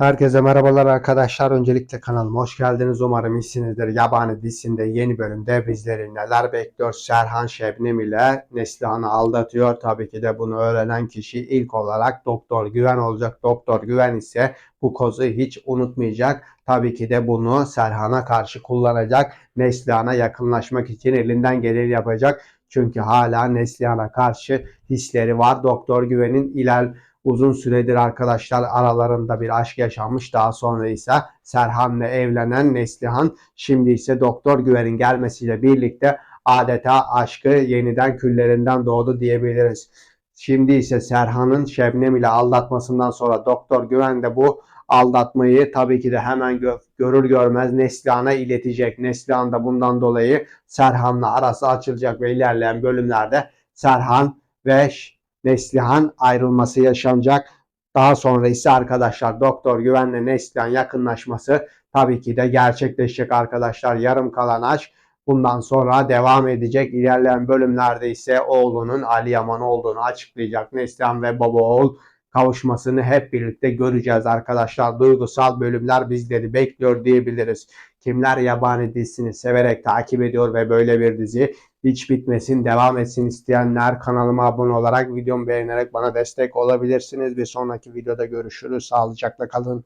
Herkese merhabalar arkadaşlar. Öncelikle kanalıma hoş geldiniz. Umarım iyisinizdir. Yabani dizisinde yeni bölümde bizleri neler bekliyor? Serhan Şebnem ile Neslihan'ı aldatıyor. Tabii ki de bunu öğrenen kişi ilk olarak Doktor Güven olacak. Doktor Güven ise bu kozu hiç unutmayacak. Tabii ki de bunu Serhan'a karşı kullanacak. Neslihan'a yakınlaşmak için elinden geleni yapacak. Çünkü hala Neslihan'a karşı hisleri var. Doktor Güven'in iler uzun süredir arkadaşlar aralarında bir aşk yaşanmış. Daha sonra ise Serhan'la evlenen Neslihan şimdi ise Doktor Güven'in gelmesiyle birlikte adeta aşkı yeniden küllerinden doğdu diyebiliriz. Şimdi ise Serhan'ın Şebnem ile aldatmasından sonra Doktor Güven de bu aldatmayı tabii ki de hemen gö- görür görmez Neslihan'a iletecek. Neslihan da bundan dolayı Serhan'la arası açılacak ve ilerleyen bölümlerde Serhan ve Neslihan ayrılması yaşanacak. Daha sonra ise arkadaşlar Doktor Güven'le Neslihan yakınlaşması tabii ki de gerçekleşecek arkadaşlar. Yarım kalan aşk bundan sonra devam edecek. İlerleyen bölümlerde ise oğlunun Ali Yaman olduğunu açıklayacak. Neslihan ve baba oğul kavuşmasını hep birlikte göreceğiz arkadaşlar. Duygusal bölümler bizleri bekliyor diyebiliriz. Kimler yabani dizisini severek takip ediyor ve böyle bir dizi hiç bitmesin, devam etsin isteyenler kanalıma abone olarak videomu beğenerek bana destek olabilirsiniz. Bir sonraki videoda görüşürüz. Sağlıcakla kalın.